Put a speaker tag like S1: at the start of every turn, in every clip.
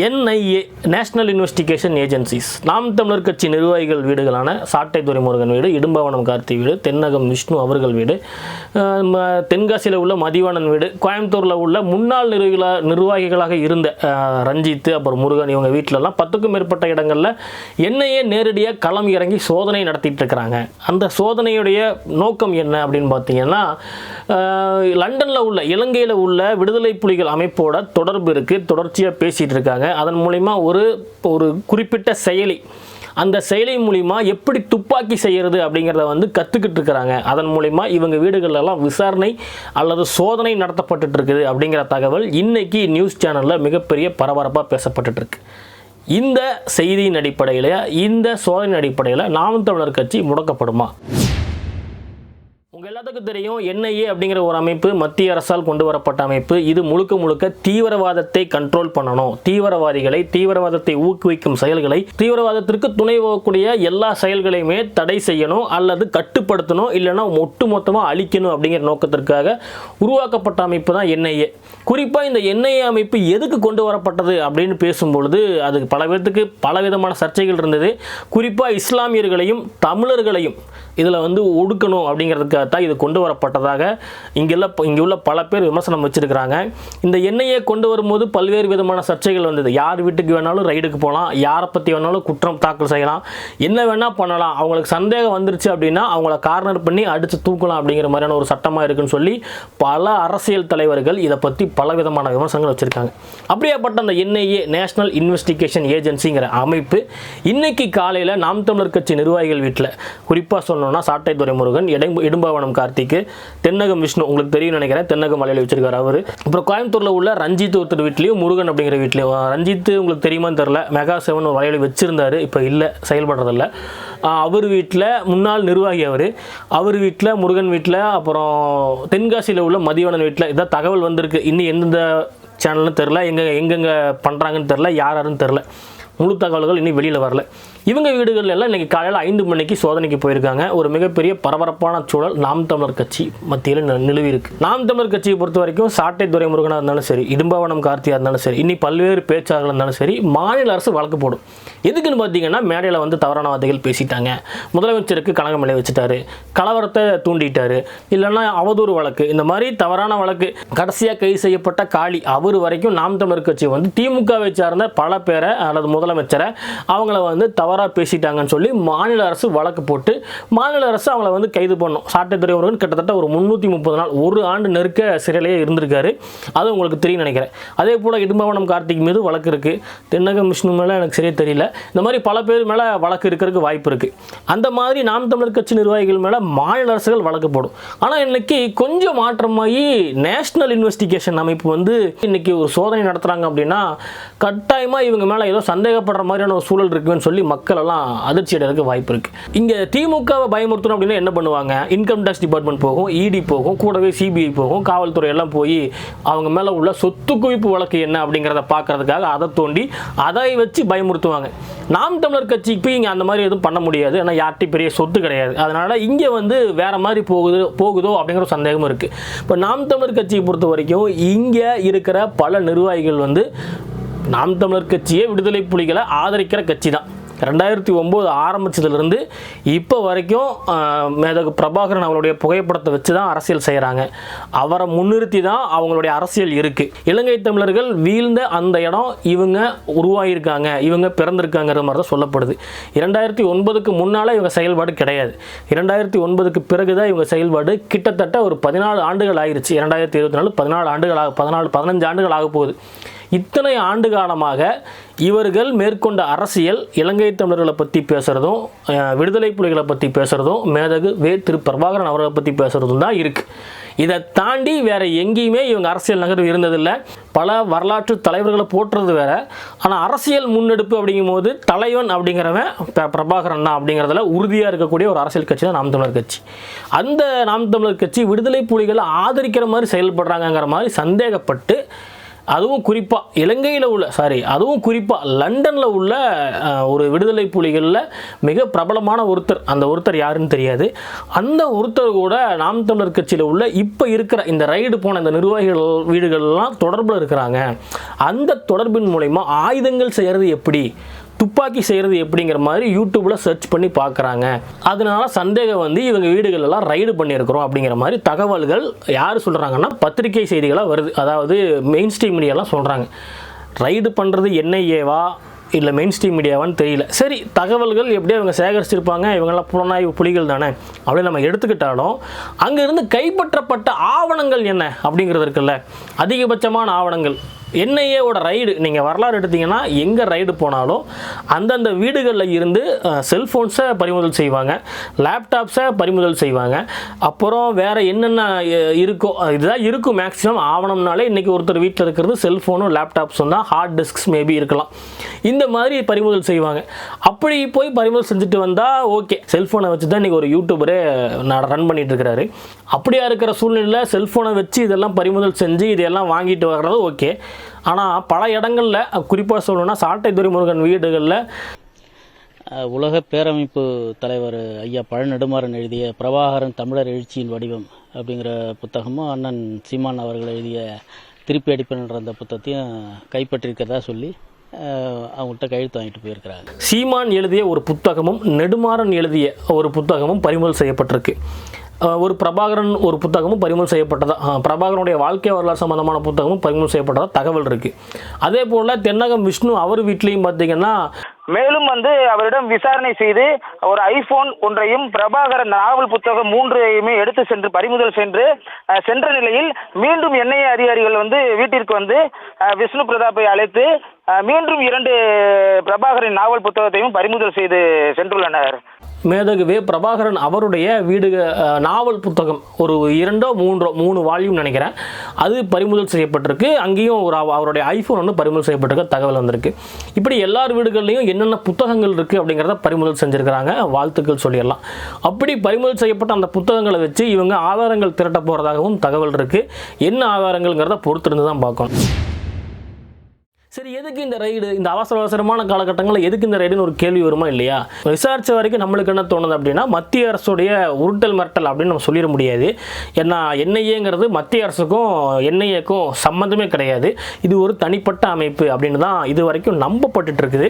S1: NIA national investigation agencies நாம் தமிழர் கட்சி நிர்வாகிகள் வீடுகளான சாட்டை துரைமுருகன் வீடு இடும்பவனம் கார்த்தி வீடு தென்னகம் விஷ்ணு அவர்கள் வீடு ம- தென்காசியில் உள்ள மதிவாணன் வீடு கோயம்புத்தூரில் உள்ள முன்னாள் நிர்வாகிகளா நிர்வாகிகளாக இருந்த ரஞ்சித்து ரஞ்சித் அப்புறம் முருகன் இவங்க வீட்டிலலாம் பத்துக்கும் மேற்பட்ட இடங்களில் என்ஐஏ நேரடியாக களம் இறங்கி சோதனை நடத்திட்டு இருக்கிறாங்க அந்த சோதனையுடைய நோக்கம் என்ன அப்படின்னு பார்த்தீங்கன்னா லண்டனில் உள்ள இலங்கையில் உள்ள விடுதலை புலிகள் அமைப்போட தொடர்பு இருக்குது தொடர்ச்சியாக பேசிகிட்டு இருக்காங்க அதன் மூலிமா ஒரு ஒரு குறிப்பிட்ட செயலி. அந்த செயலி மூலிமா எப்படி துப்பாக்கி செய்கிறது அப்படிங்கிறத வந்து கற்றுக்கிட்டு இருக்கிறாங்க. அதன் மூலிமா இவங்க வீடுகளெல்லாம் விசாரணை அல்லது சோதனை நடத்தப்பட்டு இருக்குது அப்படிங்கிற தகவல் இன்றைக்கி நியூஸ் சேனலில் மிகப்பெரிய பரபரப்பாக பேசப்பட்டுருக்கு இந்த செய்தியின் அடிப்படையில் இந்த சோதனை அடிப்படையில் நாம் தமிழர் கட்சி முடக்கப்படுமா? உங்கள் எல்லாத்துக்கும் தெரியும் என்ஐஏ அப்படிங்கிற ஒரு அமைப்பு மத்திய அரசால் கொண்டு வரப்பட்ட அமைப்பு. இது முழுக்க முழுக்க தீவிரவாதத்தை கண்ட்ரோல் பண்ணணும். தீவிரவாதிகளை தீவிரவாதத்தை ஊக்குவிக்கும் செயல்களை தீவிரவாதத்திற்கு துணை போகக்கூடிய எல்லா செயல்களையுமே தடை செய்யணும் அல்லது கட்டுப்படுத்தணும் இல்லைன்னா ஒட்டு மொத்தமாக அழிக்கணும் அப்படிங்கிற நோக்கத்திற்காக உருவாக்கப்பட்ட அமைப்பு தான் என்ஐஏ குறிப்பாக இந்த என்ஐஏ அமைப்பு எதுக்கு கொண்டு வரப்பட்டது அப்படின்னு பேசும்பொழுது அது பல பேர்த்துக்கு பல விதமான சர்ச்சைகள் இருந்தது. குறிப்பாக இஸ்லாமியர்களையும் தமிழர்களையும் இதில் வந்து ஒடுக்கணும் அப்படிங்கிறதுக்காக தான் இது கொண்டு வரப்பட்டதாக இங்குள்ள இங்கே உள்ள பல பேர் விமர்சனம் வச்சுருக்கிறாங்க. இந்த எண்ணெயை கொண்டு வரும்போது பல்வேறு விதமான சர்ச்சைகள் வந்தது. யார் வீட்டுக்கு வேணாலும் ரைடுக்கு போகலாம். யாரை பற்றி வேணாலும் குற்றம் தாக்கல் செய்யலாம். என்ன வேணால் பண்ணலாம். அவங்களுக்கு சந்தேகம் வந்துருச்சு அப்படின்னா அவங்கள கார்னர் பண்ணி அடித்து தூக்கலாம் அப்படிங்கிற மாதிரியான ஒரு சட்டமாக இருக்குன்னு சொல்லி பல அரசியல் தலைவர்கள் இதை பற்றி பல விதமான விமர்சனங்கள் வச்சுருக்காங்க. அப்படியேப்பட்ட அந்த என்ஐஏ நேஷனல் இன்வெஸ்டிகேஷன் ஏஜென்சிங்கிற அமைப்பு இன்னைக்கு காலையில் நாம் தமிழர் கட்சி நிர்வாகிகள் வீட்டில் குறிப்பாக சொல்லணும்னா சாட்டை துரைமுருகன் இடம் இடும்பாவனம் கார்த்திக்கு தென்னகம் விஷ்ணு உங்களுக்கு தெரியும் நினைக்கிறேன் தென்னகம் மலையில் வச்சிருக்காரு அவர். அப்புறம் கோயம்புத்தூரில் உள்ள ரஞ்சித் ஒருத்தர் வீட்லேயும் முருகன் அப்படிங்கிற வீட்லேயும். ரஞ்சித் உங்களுக்கு தெரியுமான்னு தெரில மெகா செவன் ஒரு வலையில் வச்சுருந்தார் இப்போ இல்லை செயல்படுறதில்ல. அவர் வீட்டில் முன்னாள் நிர்வாகி அவர். அவர் வீட்டில் முருகன் வீட்டில் அப்புறம் தென்காசியில் உள்ள மதியவனன் வீட்டில் இதான் தகவல் வந்திருக்கு. இன்னும் எந்தெந்த சேனல்னு தெரில எங்கே எங்கெங்கே பண்ணுறாங்கன்னு தெரில யார் யாருன்னு தெரில முழு தகவல்கள் இன்னும் வெளியில் வரல. இவங்க வீடுகள் எல்லாம் இன்றைக்கி காலையில் ஐந்து மணிக்கு சோதனைக்கு போயிருக்காங்க. ஒரு மிகப்பெரிய பரபரப்பான சூழல் நாம் தமிழர் கட்சி மத்தியில் நிலவி இருக்கு. நாம் தமிழர் கட்சியை பொறுத்த வரைக்கும் சாட்டை துரைமுருகனாக இருந்தாலும் சரி இடும்பவனம் கார்த்தியாக இருந்தாலும் சரி இன்னி பல்வேறு பேச்சாளர்கள் இருந்தாலும் சரி மாநில அரசு வழக்கு போடும். எதுக்குன்னு பார்த்தீங்கன்னா மேடையில் வந்து தவறான வார்த்தைகள் பேசிட்டாங்க. முதலமைச்சருக்கு கனகமலை வச்சுட்டாரு. கலவரத்தை தூண்டிட்டாரு. இல்லைன்னா அவதூறு வழக்கு. இந்த மாதிரி தவறான வழக்கு. கடைசியாக கைது செய்யப்பட்ட காளி. அவர் வரைக்கும் நாம் தமிழர் கட்சி வந்து திமுகவை சார்ந்த பல பேரை அல்லது முதல் முதலமைச்சரை அவங்கள வந்து தவறாக பேசிட்டாங்கன்னு சொல்லி மாநில அரசு வழக்கு போட்டு மாநில அரசு அவங்கள வந்து கைது பண்ணும் சாட்டைத்துறை ஒருவன் கிட்டத்தட்ட ஒரு முந்நூற்றி முப்பது நாள் ஒரு ஆண்டு நெருக்க சிறையிலேயே இருந்திருக்காரு. அது உங்களுக்கு தெரியும் நினைக்கிறேன். அதே போல் இடும்பவனம் கார்த்திக் மீது வழக்கு இருக்குது தென்னகம் விஷ்ணு மேலே எனக்கு சரியாக தெரியல. இந்த மாதிரி பல பேர் மேலே வழக்கு இருக்கிறதுக்கு வாய்ப்பு இருக்குது அந்த மாதிரி நாம் தமிழர் கட்சி நிர்வாகிகள் மேலே மாநில அரசுகள் வழக்கு போடும். ஆனால் இன்னைக்கு கொஞ்சம் மாற்றமாகி நேஷனல் இன்வெஸ்டிகேஷன் அமைப்பு வந்து இன்னைக்கு ஒரு சோதனை நடத்துகிறாங்க அப்படின்னா கட்டாயமாக இவங்க மேலே ஏதோ சந்தேகப்படுற மாதிரியான ஒரு சூழல் இருக்குன்னு சொல்லி மக்கள் எல்லாம் அதிர்ச்சி அடைறதுக்கு வாய்ப்பு இருக்குது இங்கே திமுகவை பயமுறுத்தணும் அப்படின்னா என்ன பண்ணுவாங்க? இன்கம் டேக்ஸ் டிபார்ட்மெண்ட் போகும் இடி போகும் கூடவே சிபிஐ போகும் காவல்துறை எல்லாம் போய் அவங்க மேலே உள்ள சொத்து குவிப்பு வழக்கு என்ன அப்படிங்கிறத பார்க்கறதுக்காக அதை தோண்டி அதை வச்சு பயமுறுத்துவாங்க. நாம் தமிழர் கட்சிக்கு இங்கே அந்த மாதிரி எதுவும் பண்ண முடியாது. ஏன்னா யார்கிட்டையும் பெரிய சொத்து கிடையாது. அதனால் இங்கே வந்து வேற மாதிரி போகுது போகுதோ அப்படிங்கிற ஒரு சந்தேகமும் இருக்குது இப்போ நாம் தமிழர் கட்சியை பொறுத்த வரைக்கும் இங்கே இருக்கிற பல நிர்வாகிகள் வந்து நாம் தமிழர் கட்சியே விடுதலை புலிகளை ஆதரிக்கிற கட்சி தான் ரெண்டாயிரத்தி ஒம்பது ஆரம்பித்ததுலேருந்து இப்போ வரைக்கும் மேதகு பிரபாகரன் அவருடைய புகைப்படத்தை வச்சு தான் அரசியல் செய்கிறாங்க அவரை முன்னிறுத்தி தான் அவங்களுடைய அரசியல் இருக்குது இலங்கை தமிழர்கள் வீழ்ந்த அந்த இடம் இவங்க உருவாகியிருக்காங்க இவங்க பிறந்திருக்காங்கிற மாதிரி தான் சொல்லப்படுது. இரண்டாயிரத்தி ஒன்பதுக்கு முன்னால் இவங்க செயல்பாடு கிடையாது. இரண்டாயிரத்தி ஒன்பதுக்கு பிறகு தான் இவங்க செயல்பாடு கிட்டத்தட்ட ஒரு பதினாலு ஆண்டுகள் ஆயிடுச்சு இரண்டாயிரத்தி இருபத்தி நாலு பதினாலு ஆண்டுகள் ஆக பதினாலு பதினஞ்சு ஆண்டுகள் ஆக போகுது இத்தனை ஆண்டு காலமாக இவர்கள் மேற்கொண்ட அரசியல் இலங்கை தமிழர்களை பற்றி பேசுகிறதும் விடுதலை புலிகளை பற்றி பேசுகிறதும் மேதகு வே திரு பிரபாகரன் அவர்களை பற்றி பேசுகிறதும் தான் இருக்குது இதை தாண்டி வேறு எங்கேயுமே இவங்க அரசியல் நகர்வு இருந்ததில்லை. பல வரலாற்று தலைவர்களை போற்றுறது வேற. ஆனால் அரசியல் முன்னெடுப்பு அப்படிங்கும்போது தலைவன் அப்படிங்கிறவன் ப- பிரபாகரன் தான் அப்படிங்கிறதுல உறுதியாக இருக்கக்கூடிய ஒரு அரசியல் கட்சி தான் நாம் தமிழர் கட்சி. அந்த நாம் தமிழர் கட்சி விடுதலை புலிகளை ஆதரிக்கிற மாதிரி செயல்படுறாங்கங்கிற மாதிரி சந்தேகப்பட்டு அதுவும் குறிப்பாக இலங்கையில் உள்ள சாரி அதுவும் குறிப்பாக லண்டனில் உள்ள ஒரு விடுதலை புலிகளில் மிக பிரபலமான ஒருத்தர். அந்த ஒருத்தர் யாருன்னு தெரியாது. அந்த ஒருத்தர் கூட நாம் தமிழர் கட்சியில் உள்ள இப்போ இருக்கிற இந்த ரைடு போன இந்த நிர்வாகிகள் வீடுகள்லாம் தொடர்பில் இருக்கிறாங்க. அந்த தொடர்பின் மூலயமா ஆயுதங்கள் செய்கிறது எப்படி? துப்பாக்கி செய்கிறது எப்படிங்கிற மாதிரி யூடியூப்பில் சர்ச் பண்ணி பார்க்குறாங்க அதனால சந்தேகம் வந்து இவங்க வீடுகளெல்லாம் ரைடு பண்ணியிருக்கிறோம் அப்படிங்கிற மாதிரி தகவல்கள் யார் சொல்கிறாங்கன்னா பத்திரிகை செய்திகளாக வருது. அதாவது மெயின் ஸ்ட்ரீம் மீடியாலாம் சொல்கிறாங்க ரைடு பண்ணுறது என்ஐஏவா இல்லை மெயின் ஸ்ட்ரீம் மீடியாவான்னு தெரியல. சரி தகவல்கள் எப்படி இவங்க சேகரிச்சிருப்பாங்க இவங்கெல்லாம் புலனாய்வு புலிகள் தானே அப்படின்னு நம்ம எடுத்துக்கிட்டாலும் அங்கேருந்து கைப்பற்றப்பட்ட ஆவணங்கள் என்ன அப்படிங்கிறது இருக்குல்ல. அதிகபட்சமான ஆவணங்கள். என்ஐஏவோட ரைடு நீங்கள் வரலாறு எடுத்தீங்கன்னா எங்கே ரைடு போனாலும் அந்தந்த வீடுகளில் இருந்து செல்ஃபோன்ஸை பறிமுதல் செய்வாங்க. லேப்டாப்ஸை பறிமுதல் செய்வாங்க. அப்புறம் வேறு என்னென்ன இருக்கோ இதுதான் இருக்கும் மேக்ஸிமம் ஆவணம்னாலே இன்றைக்கி ஒருத்தர் வீட்டில் இருக்கிறது செல்ஃபோனும் லேப்டாப்ஸும் தான் ஹார்ட் டிஸ்க்ஸ் மேபி இருக்கலாம். இந்த மாதிரி பறிமுதல் செய்வாங்க. அப்படி போய் பறிமுதல் செஞ்சுட்டு வந்தால் ஓகே செல்ஃபோனை வச்சு தான் இன்றைக்கி ஒரு யூடியூபரே நான் ரன் பண்ணிகிட்டு இருக்கிறாரு. அப்படியா இருக்கிற சூழ்நிலையில் செல்ஃபோனை வச்சு இதெல்லாம் பறிமுதல் செஞ்சு இதெல்லாம் வாங்கிட்டு வர்றது ஓகே ஆனால் பல இடங்களில் குறிப்பாக சொல்லணும்னா சாட்டை துரைமுருகன் வீடுகளில்
S2: உலக பேரமைப்பு தலைவர் ஐயா பழநெடுமாறன் எழுதிய பிரபாகரன் தமிழர் எழுச்சியின் வடிவம் அப்படிங்கிற புத்தகமும் அண்ணன் சீமான் அவர்கள் எழுதிய திருப்பி அடிப்பன்ற அந்த புத்தகத்தையும் கைப்பற்றிருக்கிறதா சொல்லி அவங்கள்ட்ட கையெழுத்து வாங்கிட்டு போயிருக்கிறாங்க.
S1: சீமான் எழுதிய ஒரு புத்தகமும் நெடுமாறன் எழுதிய ஒரு புத்தகமும் பறிமுதல் செய்யப்பட்டிருக்கு. ஒரு பிரபாகரன் ஒரு புத்தகமும் பறிமுதல் செய்யப்பட்டதா பிரபாகரனுடைய வாழ்க்கை வரலாறு சம்பந்தமான புத்தகமும் பறிமுதல் செய்யப்பட்டதா தகவல் இருக்குது அதே போல் தென்னகம் விஷ்ணு அவர் வீட்லேயும் பார்த்தீங்கன்னா
S3: மேலும் வந்து அவரிடம் விசாரணை செய்து ஒரு ஐபோன் ஒன்றையும் பிரபாகரன் நாவல் புத்தகம் மூன்றையுமே எடுத்து சென்று பறிமுதல் சென்று சென்ற நிலையில் மீண்டும் என்ஐஏ அதிகாரிகள் வந்து வீட்டிற்கு வந்து விஷ்ணு பிரதாப்பை அழைத்து மீண்டும் இரண்டு பிரபாகரின் நாவல் புத்தகத்தையும் பறிமுதல் செய்து சென்றுள்ளனர்.
S1: மேதகுவே பிரபாகரன் அவருடைய வீடு நாவல் புத்தகம் ஒரு இரண்டோ மூன்றோ மூணு வால்யூம் நினைக்கிறேன். அது பறிமுதல் செய்யப்பட்டிருக்கு. அங்கேயும் ஒரு அவ- அவருடைய ஐஃபோன் வந்து பறிமுதல் செய்யப்பட்டிருக்க தகவல் வந்திருக்கு. இப்படி எல்லார் வீடுகள்லையும் என்னென்ன புத்தகங்கள் இருக்குது அப்படிங்கிறத பறிமுதல் செஞ்சுருக்கிறாங்க. வாழ்த்துக்கள் சொல்லிடலாம். அப்படி பறிமுதல் செய்யப்பட்ட அந்த புத்தகங்களை வச்சு இவங்க ஆதாரங்கள் திரட்ட போகிறதாகவும் தகவல் இருக்குது என்ன ஆதாரங்கள்ங்கிறத பொறுத்திருந்து தான் பார்க்கணும். சரி எதுக்கு இந்த ரைடு இந்த அவசர அவசரமான காலகட்டங்களில் எதுக்கு இந்த ரைடுன்னு ஒரு கேள்வி வருமா இல்லையா? விசாரித்த வரைக்கும் நம்மளுக்கு என்ன தோணுது அப்படின்னா மத்திய அரசுடைய உருட்டல் மிரட்டல் அப்படின்னு நம்ம சொல்லிட முடியாது. ஏன்னா என்ஐஏங்கிறது மத்திய அரசுக்கும் என்ஐஏக்கும் சம்மந்தமே கிடையாது. இது ஒரு தனிப்பட்ட அமைப்பு அப்படின்னு தான் இது வரைக்கும் நம்பப்பட்டுட்டு இருக்குது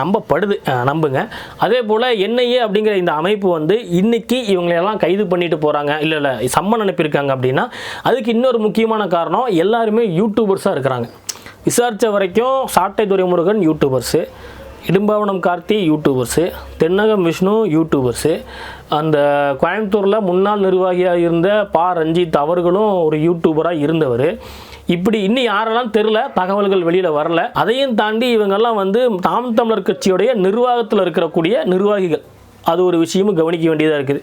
S1: நம்பப்படுது. நம்புங்க. அதே போல் என்ஐஏ அப்படிங்கிற இந்த அமைப்பு வந்து இன்னைக்கு இவங்களையெல்லாம் கைது பண்ணிட்டு போகிறாங்க இல்லை இல்லை சம்மன் அனுப்பியிருக்காங்க அப்படின்னா அதுக்கு இன்னொரு முக்கியமான காரணம் எல்லாருமே யூடியூபர்ஸாக இருக்கிறாங்க. விசாரித்த வரைக்கும் Saattai Duraimurugan YouTubers Idumbavanam Karthi YouTubers Thennagam Vishnu YouTubers அந்த கோயம்புத்தூரில் முன்னாள் நிர்வாகியாக இருந்த பா. ரஞ்சித் அவர்களும் ஒரு யூடியூபராக இருந்தவர். இப்படி இன்னும் யாரெல்லாம் தெரில தகவல்கள் வெளியில் வரல அதையும் தாண்டி இவங்கெல்லாம் வந்து தாம் தமிழர் கட்சியுடைய நிர்வாகத்தில் இருக்கக்கூடிய நிர்வாகிகள். அது ஒரு விஷயமும் கவனிக்க வேண்டியதாக இருக்குது.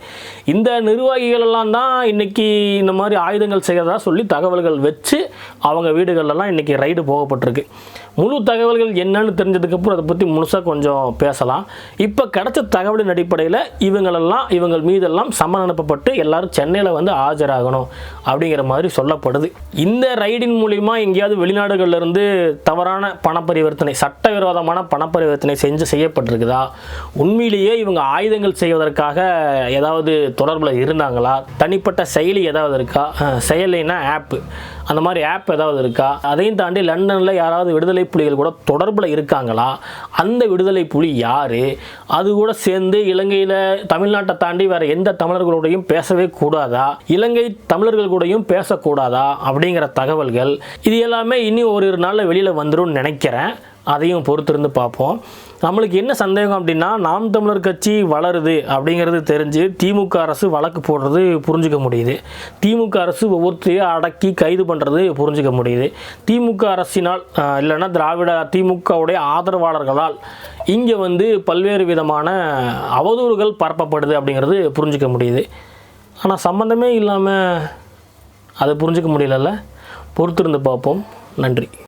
S1: இந்த நிர்வாகிகளெல்லாம் தான் இன்றைக்கி இந்த மாதிரி ஆயுதங்கள் செய்கிறதா சொல்லி தகவல்கள் வச்சு அவங்க வீடுகளெல்லாம் இன்றைக்கி ரைடு போகப்பட்டிருக்கு. முழு தகவல்கள் என்னன்னு தெரிஞ்சதுக்கப்புறம் அதை பற்றி முழுசாக கொஞ்சம் பேசலாம். இப்போ கிடைச்ச தகவலின் அடிப்படையில் இவங்களெல்லாம் இவங்கள் மீதெல்லாம் சம்மன் அனுப்பப்பட்டு எல்லாரும் சென்னையில் வந்து ஆஜராகணும் அப்படிங்கிற மாதிரி சொல்லப்படுது. இந்த ரைடின் மூலிமா எங்கேயாவது வெளிநாடுகளிலிருந்து தவறான பணப்பரிவர்த்தனை சட்டவிரோதமான பணப்பரிவர்த்தனை செஞ்சு செய்யப்பட்டிருக்குதா? உண்மையிலேயே இவங்க ஆயுதங்கள் செய்வதற்காக ஏதாவது தொடர்பில் இருந்தாங்களா? தனிப்பட்ட செயலி ஏதாவது இருக்கா? செயலினா ஆப்பு. அந்த மாதிரி ஆப் ஏதாவது இருக்கா? அதையும் தாண்டி லண்டனில் யாராவது விடுதலை புலிகள் கூட தொடர்பில் இருக்காங்களா? அந்த விடுதலை புலி யார்? அது கூட சேர்ந்து இலங்கையில் தமிழ்நாட்டை தாண்டி வேறு எந்த தமிழர்களோடையும் பேசவே கூடாதா? இலங்கை தமிழர்கள் கூடயும் பேசக்கூடாதா? அப்படிங்கிற தகவல்கள். இது எல்லாமே இனி ஒரு நாளில் வெளியில் வந்துடும் நினைக்கிறேன். அதையும் பொறுத்திருந்து பார்ப்போம். நம்மளுக்கு என்ன சந்தேகம் அப்படின்னா நாம் தமிழர் கட்சி வளருது அப்படிங்கிறது தெரிஞ்சு திமுக அரசு வழக்கு போடுறது புரிஞ்சுக்க முடியுது. திமுக அரசு ஒவ்வொருத்தையும் அடக்கி கைது பண்ணுறது புரிஞ்சுக்க முடியுது. திமுக அரசினால் இல்லைன்னா திராவிட திமுகவுடைய ஆதரவாளர்களால் இங்கே வந்து பல்வேறு விதமான அவதூறுகள் பரப்பப்படுது அப்படிங்கிறது புரிஞ்சுக்க முடியுது. ஆனால் சம்மந்தமே இல்லாமல் அதை புரிஞ்சுக்க முடியலல்ல. பொறுத்திருந்து பார்ப்போம். நன்றி.